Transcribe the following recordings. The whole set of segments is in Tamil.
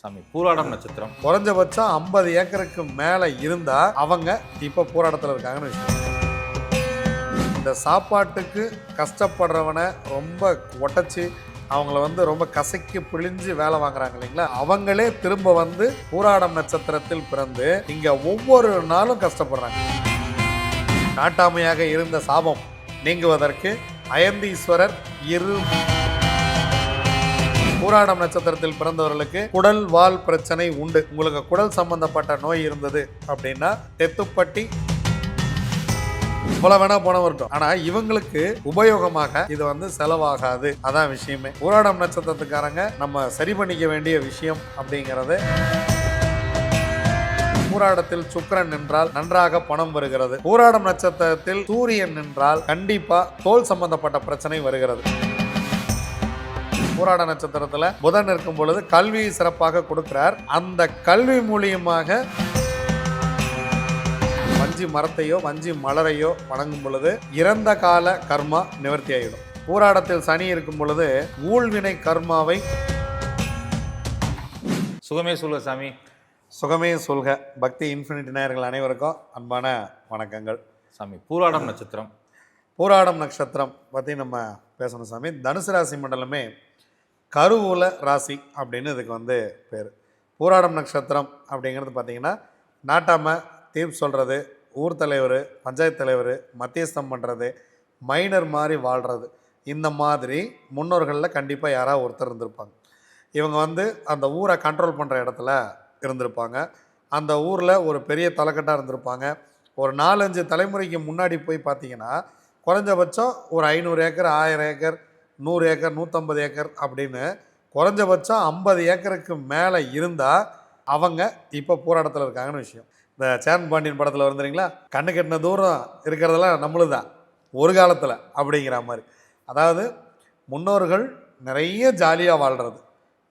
சாமி பூராடம் நட்சத்திரம். குறைஞ்சபட்சம் ஐம்பது ஏக்கருக்கு மேலே இருந்தால் அவங்க இப்போ போராட்டத்தில் இருக்காங்கன்னு வச்சுக்கோங்க. இந்த சாப்பாட்டுக்கு கஷ்டப்படுறவனை ரொம்ப ஒட்டச்சு அவங்கள வந்து ரொம்ப கசக்கி பிழிஞ்சு வேலை வாங்குறாங்க இல்லைங்களா? அவங்களே திரும்ப வந்து பூராடம் நட்சத்திரத்தில் பிறந்து இங்கே ஒவ்வொரு நாளும் கஷ்டப்படுறாங்க. நாட்டாமையாக இருந்த சாபம் நீங்குவதற்கு அயந்தீஸ்வரர் இரு பூராடம் நட்சத்திரத்தில் பிறந்தவர்களுக்கு குடல் வால் பிரச்சனை உண்டு. உங்களுக்கு குடல் சம்பந்தப்பட்ட நோய் இருந்தது அப்படின்னா தெத்துப்பட்டி இவ்வளவு வேணா பணம் வரட்டும். ஆனா இவங்களுக்கு உபயோகமாக இது வந்து செலவாகாது. அதான் விஷயமே. பூராடம் நட்சத்திரத்துக்காரங்க நம்ம சரி பண்ணிக்க வேண்டிய விஷயம் அப்படிங்கிறது பூராடத்தில் சுக்கரன் நின்றால் நன்றாக பணம் வருகிறது. பூராடம் நட்சத்திரத்தில் சூரியன் நின்றால் கண்டிப்பா தோல் சம்பந்தப்பட்ட பிரச்சனை வருகிறது. பூராட நட்சத்திரத்துல புதன் இருக்கும் பொழுது கல்வியை சிறப்பாக கொடுக்கிறார். அந்த கல்வி மூலியமாக வஞ்சி மரத்தையோ வஞ்சி மலரையோ வணங்கும் பொழுது இறந்த கால கர்மா நிவர்த்தி ஆகிடும் பூராடத்தில் சனி இருக்கும் பொழுது ஊழ்வினை கர்மாவை சுகமே சொல்லுங்க சாமி. சுகமே சொல்க. பக்தி இன்ஃபினிட்டி நேயர்கள் அனைவருக்கும் அன்பான வணக்கங்கள். சாமி பூராடம் நட்சத்திரம். பூராடம் நட்சத்திரம் பற்றி நம்ம பேசணும் சாமி. தனுசு ராசி மண்டலமே கருவூல ராசி அப்படின்னு இதுக்கு வந்து பேர். பூராடம் நட்சத்திரம் அப்படிங்கிறது பார்த்தீங்கன்னா நாட்டாம தீர்ப்பு சொல்கிறது ஊர் தலைவர் பஞ்சாயத்து தலைவர் மத்தியஸ்தம் பண்ணுறது மைனர் மாதிரி வாழ்கிறது இந்த மாதிரி முன்னோர்களில் கண்டிப்பாக யாராவது ஒருத்தர் இருந்திருப்பாங்க. இவங்க வந்து அந்த ஊரை கண்ட்ரோல் பண்ணுற இடத்துல இருந்திருப்பாங்க. அந்த ஊரில் ஒரு பெரிய தலைக்கட்டாக இருந்திருப்பாங்க. ஒரு நாலஞ்சு தலைமுறைக்கு முன்னாடி போய் பார்த்தீங்கன்னா குறைஞ்சபட்சம் ஒரு ஐநூறு ஏக்கர் ஆயிரம் ஏக்கர் நூறு ஏக்கர் நூற்றம்பது ஏக்கர் அப்படின்னு குறைஞ்சபட்சம் ஐம்பது ஏக்கருக்கு மேலே இருந்தால் அவங்க இப்போ போராட்டத்தில் இருக்காங்கன்னு விஷயம். இந்த சேரன் பாண்டியன் படத்தில் வந்துறீங்களா கண்ணு கட்டின தூரம் இருக்கிறதெல்லாம் நம்மளுது தான் ஒரு காலத்தில் அப்படிங்கிற மாதிரி. அதாவது முன்னோர்கள் நிறைய ஜாலியாக வாழ்கிறது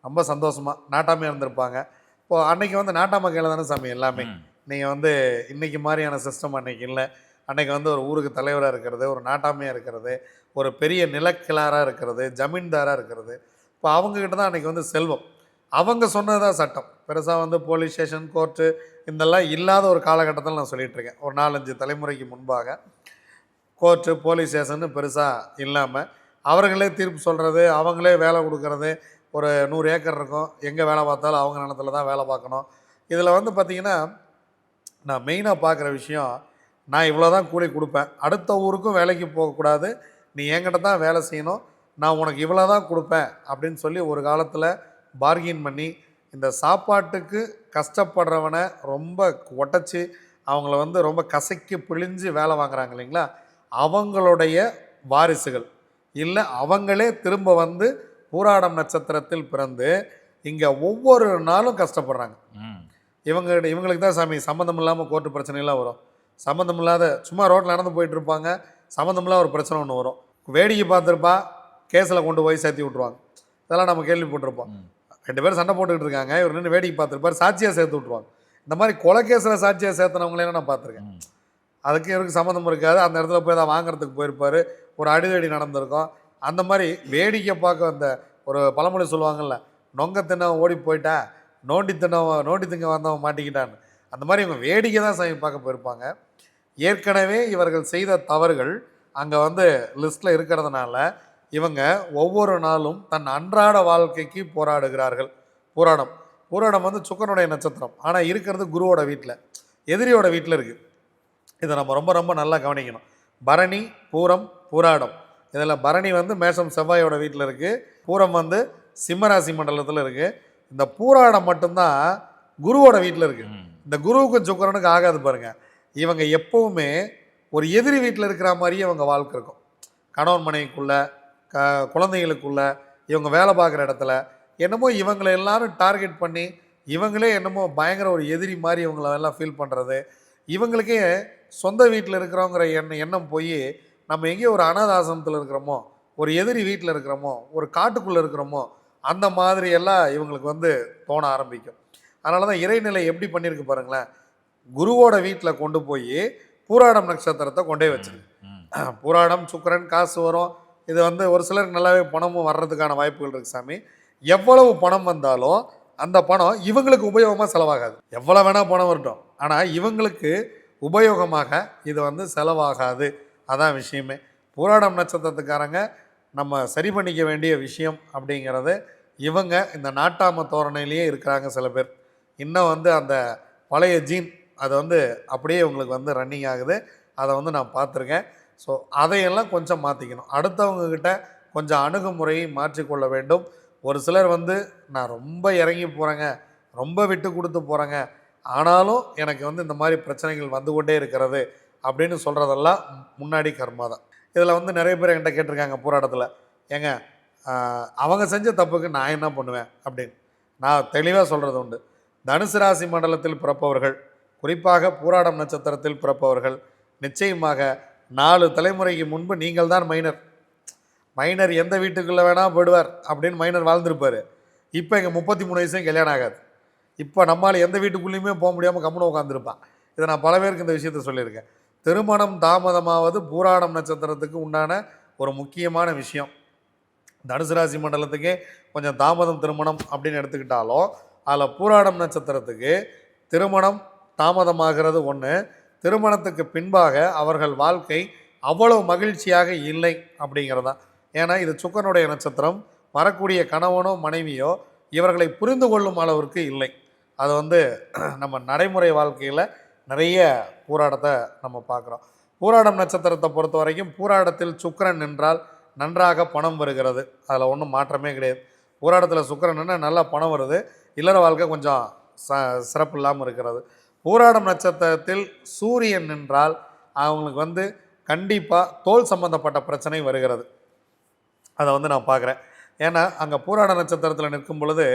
ரொம்ப சந்தோஷமாக நாட்டாமையாக இருந்திருப்பாங்க. இப்போ அன்னைக்கு வந்து நாட்டாம கையில் தானே சாமி எல்லாமே. நீங்கள் வந்து இன்னைக்கு மாதிரியான சிஸ்டம் அன்னைக்கு இல்லை. அன்றைக்கி வந்து ஒரு ஊருக்கு தலைவராக இருக்கிறது ஒரு நாட்டாமையாக இருக்கிறது ஒரு பெரிய நிலக்கிழாராக இருக்கிறது ஜமீன்தாராக இருக்கிறது. இப்போ அவங்கக்கிட்ட தான் அன்றைக்கி வந்து செல்வம். அவங்க சொன்னதுதான் சட்டம். பெருசாக வந்து போலீஸ் ஸ்டேஷன் கோர்ட்டு இதெல்லாம் இல்லாத ஒரு காலகட்டத்தில் நான் சொல்லிகிட்ருக்கேன் இருக்கேன் ஒரு நாலஞ்சு தலைமுறைக்கு முன்பாக கோர்ட்டு போலீஸ் ஸ்டேஷன்னு பெருசாக இல்லாமல் அவர்களே தீர்ப்பு சொல்கிறது அவங்களே வேலை கொடுக்கறது ஒரு நூறு ஏக்கர் இருக்கும். எங்கே வேலை பார்த்தாலும் அவங்க நிலத்துல தான் வேலை பார்க்கணும். இதில் வந்து பார்த்திங்கன்னா நான் மெயினாக பார்க்குற விஷயம் நான் இவ்வளோ தான் கூலி கொடுப்பேன். அடுத்த ஊருக்கும் வேலைக்கு போகக்கூடாது நீ என்கிட்ட தான் வேலை செய்யணும். நான் உனக்கு இவ்வளோ தான் கொடுப்பேன் அப்படின்னு சொல்லி ஒரு காலத்தில் பார்கின் பண்ணி இந்த சாப்பாட்டுக்கு கஷ்டப்படுறவனை ரொம்ப ஒட்டச்சு அவங்கள வந்து ரொம்ப கசக்கி பிழிஞ்சு வேலை வாங்குறாங்க இல்லைங்களா? அவங்களுடைய வாரிசுகள். இல்லை அவங்களே திரும்ப வந்து பூராடம் நட்சத்திரத்தில் பிறந்து இங்கே ஒவ்வொரு நாளும் கஷ்டப்படுறாங்க. இவங்க இவங்களுக்கு தான் சாமி சம்மந்தம் இல்லாமல் கோர்ட்டு பிரச்சனைலாம் வரும். சம்மந்தம் இல்லாத சும்மா ரோட்டில் நடந்து போயிட்டு இருப்பாங்க சம்மந்தம் இல்லாத ஒரு பிரச்சனை ஒன்று வரும். வேடிக்கை பார்த்துருப்பா கேஸில் கொண்டு போய் சேர்த்தி விட்ருவாங்க இதெல்லாம் நம்ம கேள்விப்பட்டிருப்போம். ரெண்டு பேரும் சண்டை போட்டுக்கிட்டு இருக்காங்க. இவர் நின்று வேடிக்கை பார்த்துருப்பார் சாட்சியாக சேர்த்து விட்ருவாங்க இந்த மாதிரி கொலை கேஸில் சாட்சியாக சேர்த்துனவங்களே நான் பார்த்துருக்கேன். அதுக்கு இவருக்கு சம்மந்தம் இருக்காது. அந்த இடத்துல போய் தான் வாங்குறதுக்கு போயிருப்பார். ஒரு அடிதடி நடந்திருக்கும். அந்த மாதிரி வேடிக்கை பார்க்க அந்த ஒரு பழமொழி சொல்லுவாங்கல்ல நொங்க தின்னவன் ஓடி போயிட்டா நோண்டி தின்னவன் நோண்டி திங்க வந்தவன் மாட்டிக்கிட்டான்னு. அந்த மாதிரி இவங்க வேடிக்கை தான் சாமி பார்க்க போயிருப்பாங்க. ஏற்கனவே இவர்கள் செய்த தவறுகள் அங்கே வந்து லிஸ்ட்டில் இருக்கிறதுனால இவங்க ஒவ்வொரு நாளும் தன் அன்றாட வாழ்க்கைக்கு போராடுகிறார்கள். போராடம். போராடம் வந்து சுக்கரனுடைய நட்சத்திரம். ஆனால் இருக்கிறது குருவோட வீட்டில் எதிரியோட வீட்டில் இருக்குது இதை நம்ம ரொம்ப ரொம்ப நல்லா கவனிக்கணும். பரணி பூரம் பூராடம். இதில் பரணி வந்து மேஷம் செவ்வாயோட வீட்டில் இருக்குது பூரம் வந்து சிம்மராசி மண்டலத்தில் இருக்குது இந்த பூராடம் மட்டும்தான் குருவோட வீட்டில் இருக்குது. இந்த குருவுக்கும் சுக்கரனுக்கு ஆகாது பாருங்க. இவங்க எப்போவுமே ஒரு எதிரி வீட்டில் இருக்கிற மாதிரியே இவங்க வாழ்க்கை இருக்கும். கணவன் மனைவிக்குள்ள க குழந்தைகளுக்குள்ள இவங்க வேலை பார்க்குற இடத்துல என்னமோ இவங்களை எல்லாரும் டார்கெட் பண்ணி இவங்களே என்னமோ பயங்கர ஒரு எதிரி மாதிரி இவங்கள எல்லாம் ஃபீல் பண்ணுறது இவங்களுக்கே சொந்த வீட்டில் இருக்கிறோங்கிற எண்ண எண்ணம் போய் நம்ம எங்கேயோ ஒரு அனாதாசனத்தில் ஆசிரமத்தில் இருக்கிறோமோ ஒரு எதிரி வீட்டில் இருக்கிறோமோ ஒரு காட்டுக்குள்ளே இருக்கிறோமோ அந்த மாதிரியெல்லாம் இவங்களுக்கு வந்து தோண ஆரம்பிக்கும். அதனால தான் இறைநிலை எப்படி பண்ணியிருக்கு பாருங்களேன். குருவோட வீட்டில் கொண்டு போய் பூராடம் நட்சத்திரத்தை கொண்டே வச்சிருக்கு. பூராடம் சுக்கிரன் காசு வரும். இது வந்து ஒரு சிலருக்கு நல்லாவே பணமும் வர்றதுக்கான வாய்ப்புகள் இருக்கு சாமி. எவ்வளவு பணம் வந்தாலும் அந்த பணம் இவங்களுக்கு உபயோகமாக செலவாகாது. எவ்வளோ வேணால் பணம் வரட்டும். ஆனால் இவங்களுக்கு உபயோகமாக இது வந்து செலவாகாது. அதான் விஷயமே. பூராடம் நட்சத்திரத்துக்காரங்க நம்ம சரி பண்ணிக்க வேண்டிய விஷயம் அப்படிங்கிறது இவங்க இந்த நாட்டாம தோரணையிலேயே இருக்கிறாங்க சில பேர். இன்னும் வந்து அந்த பழைய ஜீன் அது வந்து அப்படியே உங்களுக்கு வந்து ரன்னிங் ஆகுது. அதை வந்து நான் பார்த்துருக்கேன். ஸோ அதையெல்லாம் கொஞ்சம் மாற்றிக்கணும் அடுத்தவங்கக்கிட்ட கொஞ்சம் அணுகுமுறையை மாற்றிக்கொள்ள வேண்டும். ஒரு சிலர் வந்து நான் ரொம்ப இறங்கி போகிறேங்க ரொம்ப விட்டு கொடுத்து போகிறேங்க ஆனாலும் எனக்கு வந்து இந்த மாதிரி பிரச்சனைகள் வந்து கொண்டே இருக்கிறது. அப்படின்னு சொல்கிறதெல்லாம் முன்னாடி கர்மா தான். இதில் வந்து நிறைய பேர் என்கிட்ட கேட்டிருக்காங்க போராட்டத்தில். ஏங்க அவங்க செஞ்ச தப்புக்கு நான் என்ன பண்ணுவேன்? அப்படின்னு. நான் தெளிவாக சொல்கிறது உண்டு. தனுசு ராசி மண்டலத்தில் பிறப்பவர்கள் குறிப்பாக பூராடம் நட்சத்திரத்தில் பிறப்பவர்கள் நிச்சயமாக நாலு தலைமுறைக்கு முன்பு நீங்கள் தான் மைனர் மைனர் எந்த வீட்டுக்குள்ளே வேணால் போயிடுவார் அப்படின்னு மைனர் வாழ்ந்திருப்பார். இப்போ எங்கள் முப்பத்தி மூணு வயசும் கல்யாணம் ஆகாது. இப்போ நம்மால் எந்த வீட்டுக்குள்ளேயுமே போக முடியாமல் கம்முன்னு உட்காந்துருப்பான் இதை நான் பல பேருக்கு இந்த விஷயத்த சொல்லியிருக்கேன். திருமணம் தாமதமாவது பூராடம் நட்சத்திரத்துக்கு உண்டான ஒரு முக்கியமான விஷயம். தனுசு ராசி மண்டலத்துக்கே கொஞ்சம் தாமதம் திருமணம் அப்படின்னு எடுத்துக்கிட்டாலும் அதில் பூராடம் நட்சத்திரத்துக்கு திருமணம் தாமதமாகிறது ஒன்று திருமணத்துக்கு பின்பாக அவர்கள் வாழ்க்கை அவ்வளவு மகிழ்ச்சியாக இல்லை அப்படிங்கிறதா. ஏன்னா இது சுக்கனுடைய நட்சத்திரம். வரக்கூடிய கணவனோ மனைவியோ இவர்களை புரிந்து கொள்ளும் அளவிற்கு இல்லை. அது வந்து நம்ம நடைமுறை வாழ்க்கையில் நிறைய போராட்டத்தை நம்ம பார்க்குறோம். பூராடம் நட்சத்திரத்தை பொறுத்த வரைக்கும் பூராடத்தில் சுக்கிரன் நின்றால் நன்றாக பணம் வருகிறது. அதில் ஒன்றும் மாற்றமே கிடையாது. பூராடத்தில் சுக்கரன் நல்லா பணம் வருது. இல்லற வாழ்க்கை கொஞ்சம் ச சிறப்பு இல்லாமல் இருக்கிறது. பூராடம் நட்சத்திரத்தில் சூரியன் நின்றால் அவங்களுக்கு வந்து கண்டிப்பாக தோல் சம்பந்தப்பட்ட பிரச்சனை வருகிறது. அதை வந்து நான் பார்க்குறேன். ஏன்னா அங்கே பூராட நட்சத்திரத்தில் நிற்கும் பொழுது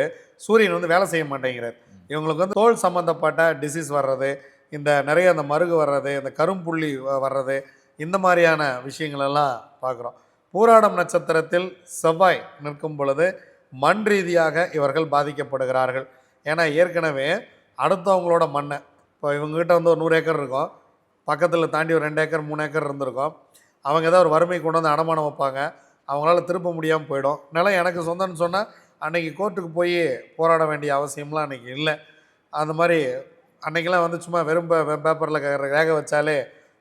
சூரியன் வந்து வேலை செய்ய மாட்டேங்கிறார். இவங்களுக்கு வந்து தோல் சம்மந்தப்பட்ட டிசீஸ் வர்றது இந்த நிறைய அந்த மருகு வர்றது இந்த கரும்புள்ளி வர்றது இந்த மாதிரியான விஷயங்களெல்லாம் பார்க்குறோம். பூராடம் நட்சத்திரத்தில் செவ்வாய் நிற்கும் பொழுது மண் ரீதியாக இவர்கள் பாதிக்கப்படுகிறார்கள். ஏன்னா ஏற்கனவே அடுத்தவங்களோட மண்ணை இப்போ இவங்ககிட்ட வந்து ஒரு நூறு ஏக்கர் இருக்கும். பக்கத்தில் தாண்டி ஒரு ரெண்டு ஏக்கர் மூணு ஏக்கர் இருந்திருக்கும். அவங்க ஏதாவது ஒரு வறுமை கொண்டு வந்து அடமானம் வைப்பாங்க. அவங்களால திருப்ப முடியாமல் போயிடும். நிலம் எனக்கு சொந்தம்னு சொன்னால் அன்றைக்கி கோர்ட்டுக்கு போய் போராட வேண்டிய அவசியம்லாம் அன்றைக்கி இல்லை. அந்த மாதிரி அன்னைக்கெல்லாம் வந்து சும்மா வெறும் பேப்பரில் ரேக வச்சாலே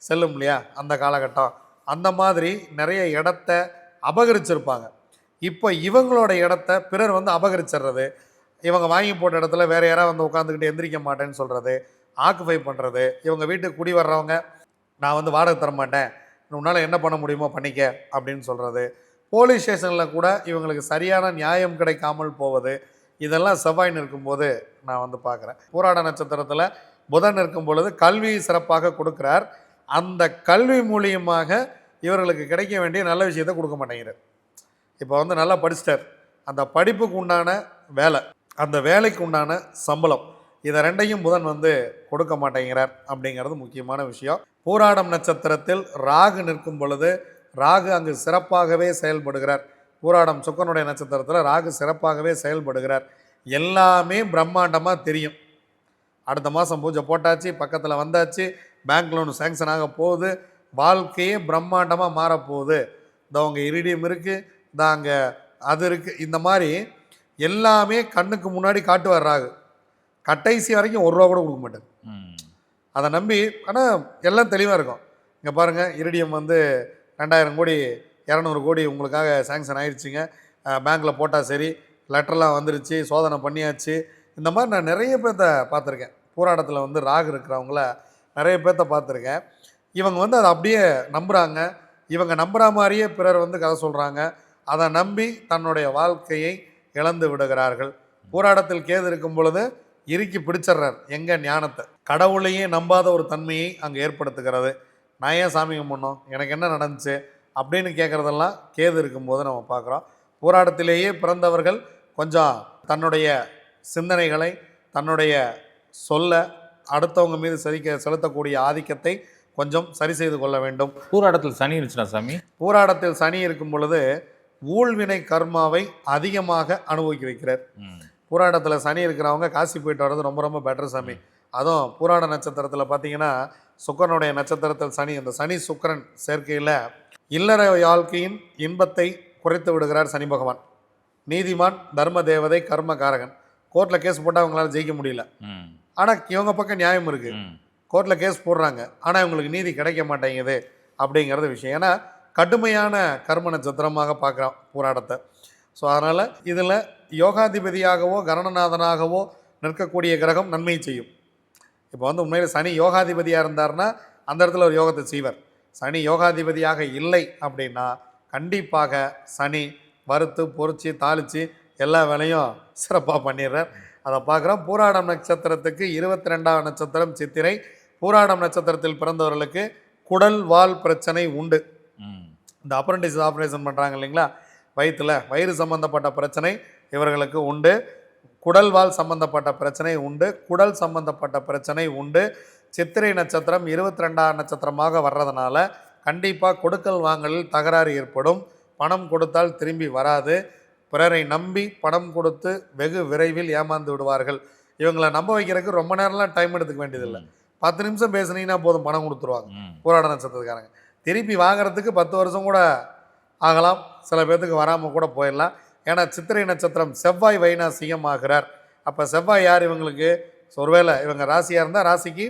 செல்லும் இல்லையா? அந்த காலகட்டம். அந்த மாதிரி நிறைய இடத்த அபகரிச்சிருப்பாங்க. இப்போ இவங்களோட இடத்த பிறர் வந்து அபகரிச்சிடுறது இவங்க வாங்கி போட்ட இடத்துல வேறு யாராவது வந்து உட்காந்துக்கிட்டு எந்திரிக்க மாட்டேன்னு சொல்கிறது ஆக்குஃபை பண்ணுறது இவங்க வீட்டுக்கு குடி வர்றவங்க நான் வந்து வாடகை தர மாட்டேன். உன்னால் என்ன பண்ண முடியுமோ பண்ணிக்க அப்படின்னு சொல்கிறது போலீஸ் ஸ்டேஷனில் கூட இவங்களுக்கு சரியான நியாயம் கிடைக்காமல் போவது. இதெல்லாம் செவ்வாய் இருக்கும்போது நான் வந்து பார்க்குறேன். பூராட நட்சத்திரத்தில் புதன் இருக்கும் பொழுது கல்வி சிறப்பாக கொடுக்குறார். அந்த கல்வி மூலியமாக இவர்களுக்கு கிடைக்க வேண்டிய நல்ல விஷயத்தை கொடுக்க மாட்டேங்கிறார். இப்போ வந்து நல்லா படிச்சிட்டார். அந்த படிப்புக்கு உண்டான வேலை அந்த வேலைக்கு உண்டான சம்பளம் இதை ரெண்டையும் புதன் வந்து கொடுக்க மாட்டேங்கிறார் அப்படிங்கிறது முக்கியமான விஷயம். பூராடம் நட்சத்திரத்தில் ராகு நிற்கும் பொழுது ராகு அங்கு சிறப்பாகவே செயல்படுகிறார். பூராடம் சுக்கனுடைய நட்சத்திரத்தில் ராகு சிறப்பாகவே செயல்படுகிறார். எல்லாமே பிரம்மாண்டமாக தெரியும். அடுத்த மாதம் பூஜை போட்டாச்சு பக்கத்தில் வந்தாச்சு பேங்க் லோன் சேங்ஷன் ஆக போகுது வாழ்க்கையே பிரம்மாண்டமாக மாறப்போகுது. இந்த அவங்க இரிடியம் இருக்குது இந்த அங்கே அது இருக்குது இந்த மாதிரி எல்லாமே கண்ணுக்கு முன்னாடி காட்டுவார் ராகு. கடைசி வரைக்கும் ஒரு ரூபா கூட கொடுக்க மாட்டார். ம். அதை நம்பி ஆனால் எல்லாம் தெளிவாக இருக்கும். இங்கே பாருங்கள் இரிடியம் வந்து ரெண்டாயிரம் கோடி இரநூறு கோடி உங்களுக்காக சேங்ஷன் ஆயிடுச்சுங்க பேங்க்கில் போட்டால் சரி லெட்டர்லாம் வந்துருச்சு சோதனை பண்ணியாச்சு. இந்த மாதிரி நான் நிறைய பேர்த்த பார்த்துருக்கேன். போராட்டத்தில் வந்து ராகு இருக்கிறவங்கள நிறைய பேர்த்த பார்த்துருக்கேன். இவங்க வந்து அதை அப்படியே நம்புகிறாங்க இவங்க நம்புகிற மாதிரியே பிறர் வந்து கதை சொல்கிறாங்க அதை நம்பி தன்னுடைய வாழ்க்கையை இழந்து விடுகிறார்கள். போராட்டத்தில் கேது இருக்கும் பொழுது இறுக்கி பிடிச்சிடுறார். எங்க ஞானத்தை? கடவுளையே நம்பாத ஒரு தன்மையை அங்கே ஏற்படுத்துகிறது. நான் ஏன் சாமி கும்பிடணும்? எனக்கு என்ன நடந்துச்சு? அப்படின்னு கேட்குறதெல்லாம் கேது இருக்கும்போது நம்ம பார்க்குறோம். போராட்டத்திலேயே பிறந்தவர்கள் கொஞ்சம் தன்னுடைய சிந்தனைகளை தன்னுடைய சொல்ல அடுத்தவங்க மீது செலுத்த செலுத்தக்கூடிய ஆதிக்கத்தை கொஞ்சம் சரி செய்து கொள்ள வேண்டும். பூராடத்தில் சனி இருந்துச்சுனா சாமி? போராட்டத்தில் சனி இருக்கும் பொழுது ஊழ்வினை கர்மாவை அதிகமாக அனுபவிக்க வைக்கிறார். பூராடத்தில் சனி இருக்கிறவங்க காசி போயிட்டு வர்றது ரொம்ப ரொம்ப பெட்டர் சாமி. அதுவும் பூராட நட்சத்திரத்தில் பார்த்தீங்கன்னா சுக்கரனுடைய நட்சத்திரத்தில் சனி இந்த சனி சுக்கிரன் சேர்க்கையில் இல்லற வாழ்க்கையின் இன்பத்தை குறைத்து விடுகிறார் சனி பகவான். நீதிமான் தர்ம தேவதை கர்மகாரகன் கோர்ட்டில் கேஸ் போட்டால் அவங்களால ஜெயிக்க முடியல. ஆனால் இவங்க பக்கம் நியாயம் இருக்குது கோர்ட்டில் கேஸ் போடுறாங்க. ஆனால் இவங்களுக்கு நீதி கிடைக்க மாட்டேங்குது அப்படிங்கிறது விஷயம். ஏன்னா கடுமையான கர்ம நட்சத்திரமாக பார்க்குறோம் போராட்டத்தை ஸோ அதனால் இதில் யோகாதிபதியாகவோ கரணநாதனாகவோ நிற்கக்கூடிய கிரகம் நன்மை செய்யும். இப்போ வந்து உண்மையில் சனி யோகாதிபதியாக இருந்தார்னா அந்த இடத்துல ஒரு யோகத்தை செய்வார். சனி யோகாதிபதியாக இல்லை அப்படின்னா கண்டிப்பாக சனி வறுத்து பொறிச்சு தாளித்து எல்லா வேலையும் சிறப்பாக பண்ணிடுறார். அதை பார்க்குறோம். பூராடம் நட்சத்திரத்துக்கு இருபத்தி ரெண்டாம் நட்சத்திரம் சித்திரை. பூராடம் நட்சத்திரத்தில் பிறந்தவர்களுக்கு குடல் வால் பிரச்சனை உண்டு. இந்த அப்ரண்டிஸ் ஆப்ரேஷன் பண்ணுறாங்க இல்லைங்களா? வயிற்றில் வயிறு சம்பந்தப்பட்ட பிரச்சனை இவர்களுக்கு உண்டு. குடல்வால் சம்பந்தப்பட்ட பிரச்சனை உண்டு. குடல் சம்பந்தப்பட்ட பிரச்சனை உண்டு. சித்திரை நட்சத்திரம் இருபத்தி ரெண்டாம் நட்சத்திரமாக வர்றதுனால கண்டிப்பாக கொடுக்கல் வாங்கலில் தகராறு ஏற்படும். பணம் கொடுத்தால் திரும்பி வராது. பிறரை நம்பி பணம் கொடுத்து வெகு விரைவில் ஏமாந்து விடுவார்கள். இவங்களை நம்ப வைக்கிறதுக்கு ரொம்ப நேரம்லாம் டைம் எடுத்துக்க வேண்டியதில்லை. பத்து நிமிஷம் பேசுனீங்கன்னா போதும் பணம் கொடுத்துருவாங்க. போராட நட்சத்திரக்காரங்க திருப்பி வாங்குறதுக்கு பத்து வருஷம் கூட ஆகலாம். சில பேர்த்துக்கு வராமல் கூட போயிடலாம். ஏன்னா சித்திரை நட்சத்திரம் செவ்வாய் வைநாசிகம் ஆகிறார். அப்போ செவ்வாய் யார் இவங்களுக்கு? ஒருவேளை இவங்க ராசியாக இருந்தால் ராசிக்கு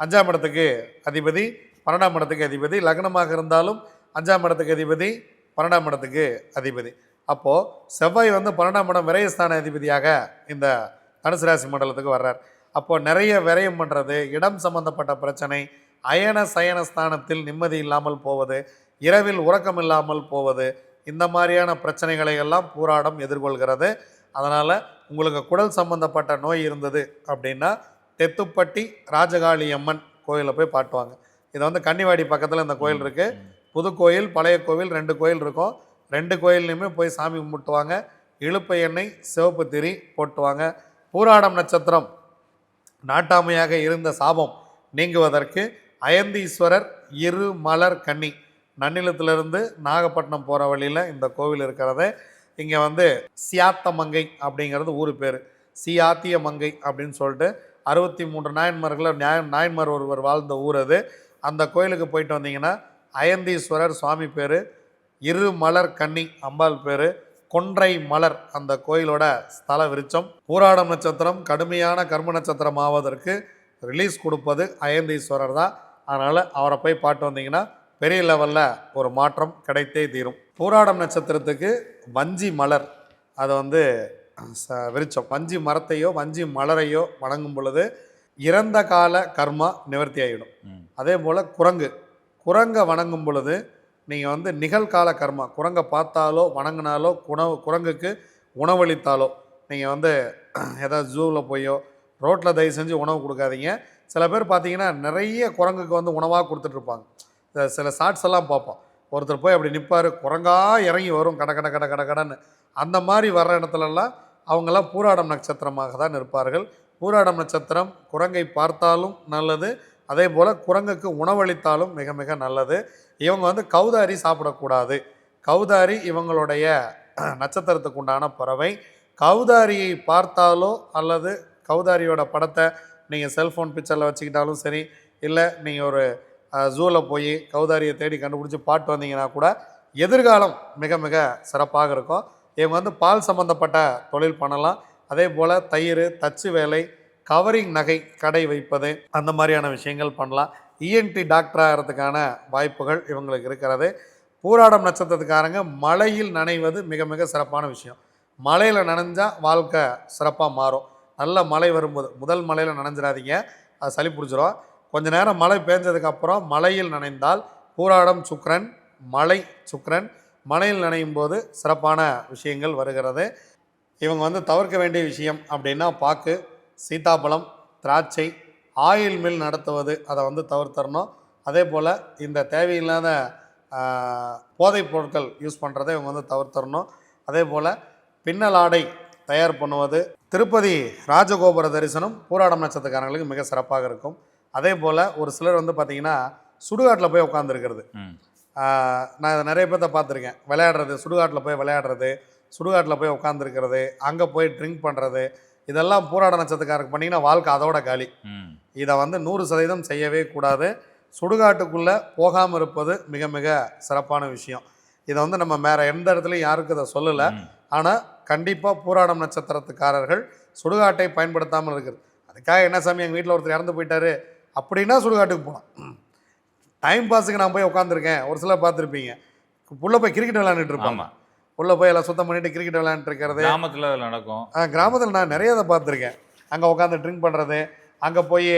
அஞ்சாம் இடத்துக்கு அதிபதி பன்னெண்டாம் இடத்துக்கு அதிபதி லக்னமாக இருந்தாலும் அஞ்சாம் இடத்துக்கு அதிபதி பன்னெண்டாம் இடத்துக்கு அதிபதி. அப்போது செவ்வாய் வந்து பன்னெண்டாம் இடம் விரயஸ்தான அதிபதியாக இந்த தனுசு ராசி மண்டலத்துக்கு வர்றார். அப்போது நிறைய விரயம் பண்ணுறது இடம் சம்பந்தப்பட்ட பிரச்சனை அயன சயன ஸ்தானத்தில் நிம்மதி இல்லாமல் போவது இரவில் உறக்கம் இல்லாமல் போவது இந்த மாதிரியான பிரச்சனைகளை எல்லாம் பூராடம் எதிர்கொள்கிறது. அதனால் உங்களுக்கு குடல் சம்பந்தப்பட்ட நோய் இருந்தது அப்படின்னா தெத்துப்பட்டி ராஜகாளி அம்மன் கோயிலில் போய் பாட்டுவாங்க. இது வந்து கன்னிவாடி பக்கத்தில் இந்த கோயில் இருக்குது புது கோயில் பழைய கோவில் ரெண்டு கோயில் இருக்கும். ரெண்டு கோயில்லையுமே போய் சாமி கும்பிட்டுவாங்க. இழுப்பை எண்ணெய் சிவப்பு திரி போட்டுவாங்க. பூராடம் நட்சத்திரம் நாட்டாமையாக இருந்த சாபம் நீங்குவதற்கு அயந்தீஸ்வரர் இரு மலர் கன்னி. நன்னிலத்திலிருந்து நாகப்பட்டினம் போகிற வழியில் இந்த கோவில் இருக்கிறது. இங்கே வந்து சியாத்த மங்கை அப்படிங்கிறது ஊர் பேர். சியாத்திய மங்கை அப்படின்னு சொல்லிட்டு அறுபத்தி மூன்று நாயன்மார்களை நியாய நாயன்மார் ஒருவர் வாழ்ந்த ஊர் அது. அந்த கோயிலுக்கு போயிட்டு வந்தீங்கன்னா அயந்தீஸ்வரர் சுவாமி பேர் இரு மலர் கன்னி அம்பாள் பேர் கொன்றை மலர் அந்த கோயிலோட ஸ்தல விருச்சம் பூராடம் நட்சத்திரம் கடுமையான கர்ம நட்சத்திரம் ஆவதற்கு ரிலீஸ் கொடுப்பது அயந்தீஸ்வரர் தான். அதனால் அவரை போய் பாட்டு வந்தீங்கன்னா பெரிய லெவலில் ஒரு மாற்றம் கிடைத்தே தீரும். பூராடம் நட்சத்திரத்துக்கு வஞ்சி மலர் அதை வந்து ச- விருட்சம் வஞ்சி மரத்தையோ வஞ்சி மலரையோ வணங்கும் பொழுது இறந்த கால கர்மா நிவர்த்தி ஆகிடும் அதே போல் குரங்கு. குரங்கை வணங்கும் பொழுது நீங்கள் வந்து நிகழ்கால கர்மா குரங்கை பார்த்தாலோ வணங்கினாலோ உணவு குரங்குக்கு உணவளித்தாலோ நீங்கள் வந்து ஏதாவது ஜூவில் போயோ ரோட்டில் தயவு செஞ்சு உணவு கொடுக்காதீங்க. சில பேர் பார்த்தீங்கன்னா நிறைய குரங்குக்கு வந்து உணவாக கொடுத்துட்ருப்பாங்க சில ஷார்ட்ஸ் எல்லாம் பார்ப்போம் ஒருத்தர் போய் அப்படி நிற்பார் குரங்கா இறங்கி வரும் கட கட கட கட கடன்னு. அந்த மாதிரி வர்ற இடத்துலலாம் அவங்கெல்லாம் பூராடம் நட்சத்திரமாக தான் இருப்பார்கள் பூராடம் நட்சத்திரம் குரங்கை பார்த்தாலும் நல்லது. அதே போல் குரங்குக்கு உணவளித்தாலும் மிக மிக நல்லது. இவங்க வந்து கௌதாரி சாப்பிடக்கூடாது. கௌதாரி இவங்களுடைய நட்சத்திரத்துக்கு உண்டான பறவை. கௌதாரியை பார்த்தாலோ அல்லது கௌதாரியோட படத்தை நீங்கள் செல்ஃபோன் பிக்சரில் வச்சுக்கிட்டாலும் சரி இல்லை நீங்கள் ஒரு ஜூவில் போய் கௌதாரியை தேடி கண்டுபிடிச்சி பாட்டு வந்தீங்கன்னா கூட எதிர்காலம் மிக மிக சிறப்பாக இருக்கும். இவங்க வந்து பால் சம்மந்தப்பட்ட தொழில் பண்ணலாம். அதே போல் தயிர் தச்சு வேலை கவரிங் நகை கடை வைப்பது அந்த மாதிரியான விஷயங்கள் பண்ணலாம். இஎன்டி டாக்டராகிறதுக்கான வாய்ப்புகள் இவங்களுக்கு இருக்கிறது. பூராடம் நட்சத்திரத்துக்காரங்க மழையில் நனைவது மிக மிக சிறப்பான விஷயம். மழையில் நனைஞ்சால் வாழ்க்கை சிறப்பாக மாறும். நல்ல மழை வரும்போது முதல் மழையில் நனைஞ்சிடாதீங்க. அது சளி பிடிச்சிரும். கொஞ்ச நேரம் மழை பெஞ்சதுக்கப்புறம் மழையில் நனைந்தால் பூராடம் சுக்கரன் மலை சுக்கரன் மழையில் நனையும் போது சிறப்பான விஷயங்கள் வருகிறது. இவங்க வந்து தவிர்க்க வேண்டிய விஷயம் அப்படின்னா பாக்கு சீதாப்பழம் திராட்சை ஆயில் மில் நடத்துவது அதை வந்து தவிர்த்தரணும். அதே போல் இந்த தேவையில்லாத போதைப் பொருட்கள் யூஸ் பண்ணுறதை இவங்க வந்து தவிர்த்தரணும். அதே போல் பின்னலாடை தயார் பண்ணுவது திருப்பதி ராஜகோபுர தரிசனம் பூராடம் நட்சத்திரக்காரங்களுக்கு மிக சிறப்பாக இருக்கும். அதே போல் ஒரு சிலர் வந்து பார்த்திங்கன்னா சுடுகாட்டில் போய் உட்காந்துருக்கிறது நான் இதை நிறைய பேர்த்த பார்த்துருக்கேன். விளையாடுறது சுடுகாட்டில் போய் விளையாடுறது சுடுகாட்டில் போய் உட்காந்துருக்கிறது அங்கே போய் ட்ரிங்க் பண்ணுறது இதெல்லாம் பூராட நட்சத்திரக்காரருக்கு பண்ணிங்கன்னா வாழ்க்கை அதோட காலி. இதை வந்து நூறு சதவீதம் செய்யவே கூடாது. சுடுகாட்டுக்குள்ளே போகாமல் இருப்பது மிக மிக சிறப்பான விஷயம். இதை வந்து நம்ம வேறு எந்த இடத்துலையும் யாருக்கும் இதை சொல்லலை. ஆனால் கண்டிப்பாக பூராடம் நட்சத்திரத்துக்காரர்கள் சுடுகாட்டை பயன்படுத்தாமல் இருக்குது அதுக்காக என்ன சாமி எங்கள் வீட்டில் ஒருத்தர் இறந்து போயிட்டாரு. அப்படின்னா சுடுகாட்டுக்கு போகலாம் டைம் பாஸுக்கு நான் போய் உட்காந்துருக்கேன் ஒரு சிலர் பார்த்துருப்பீங்க. புள்ள போய் கிரிக்கெட் விளையாண்டுட்டு இருப்பாங்க உள்ள போய் எல்லாம் சுத்தம் பண்ணிட்டு கிரிக்கெட் விளையாண்டுட்டு இருக்கிறது கிராமத்துல அது நடக்கும். கிராமத்தில் நான் நிறைய இதை பார்த்துருக்கேன். அங்கே உட்காந்து ட்ரிங்க் பண்ணுறது அங்கே போய்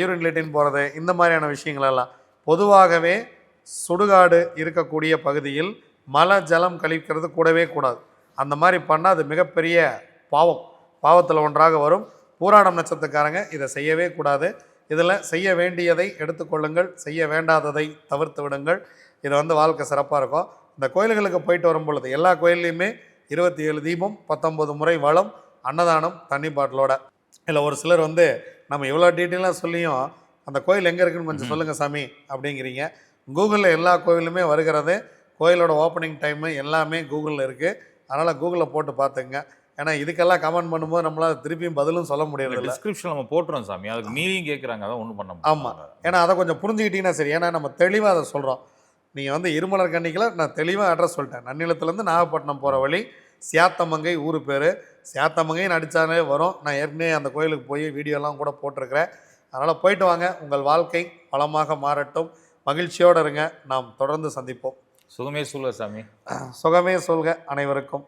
யூரின் லேட்டின் போகிறது இந்த மாதிரியான விஷயங்கள் எல்லாம். பொதுவாகவே சுடுகாடு இருக்கக்கூடிய பகுதியில் மல ஜலம் கழிக்கிறது கூடவே கூடாது. அந்த மாதிரி பண்ணால் அது மிகப்பெரிய பாவம். பாவத்தில் ஒன்றாக வரும். பூராடம் நட்சத்திரக்காரங்க இதை செய்யவே கூடாது. இதில் செய்ய வேண்டியதை எடுத்துக்கொள்ளுங்கள் செய்ய வேண்டாததை தவிர்த்து விடுங்கள். இது வந்து வாழ்க்கை சிறப்பாக இருக்கும். இந்த கோயில்களுக்கு போயிட்டு வரும் பொழுது எல்லா கோயில்லையுமே இருபத்தி ஏழு தீபம் பத்தொன்பது முறை வளம் அன்னதானம் தண்ணி பாட்டிலோட. இல்லை ஒரு சிலர் வந்து நம்ம இவ்வளோ டீட்டெயிலாக சொல்லியும் அந்த கோயில் எங்கே இருக்குன்னு கொஞ்சம் சொல்லுங்கள் சாமி அப்படிங்கிறீங்க. கூகுளில் எல்லா கோயிலுமே வருகிறது. கோயிலோட ஓப்பனிங் டைமு எல்லாமே கூகுளில் இருக்குது அதனால் கூகுளில் போட்டு பார்த்துங்க ஏன்னா இதுக்கெல்லாம் கமெண்ட் பண்ணும்போது நம்மளால் திருப்பியும் பதிலும் சொல்ல முடியறதில்ல. டிஸ்கிரிப்ஷன் நம்ம போட்டுறோம் சாமி. அதுக்கு மீறியும் கேட்குறாங்க அதான் ஒன்றும் பண்ண ஆமா. ஏன்னா அதை கொஞ்சம் புரிஞ்சுக்கிட்டீங்கன்னா சரி. ஏன்னா நம்ம தெளிவாக அதை சொல்கிறோம் நீங்கள் வந்து இருமலர் கண்ணிக்கில் நான் தெளிவாக அட்ரஸ் சொல்லிட்டேன். நன்னிலத்துலேருந்து நாகப்பட்டினம் போகிற வழி சியாத்தமங்கை ஊர் பேர். சியாத்தமங்கைன்னு அடித்தாலே வரும். நான் ஏற்கனவே அந்த கோயிலுக்கு போய் வீடியோலாம் கூட போட்டிருக்கிறேன். அதனால் போயிட்டு வாங்க. உங்கள் வாழ்க்கை வளமாக மாறட்டும். மகிழ்ச்சியோடு இருங்க. நாம் தொடர்ந்து சந்திப்போம். சுகமே சொல்லுவ சாமி. சுகமே சொல்க அனைவருக்கும்.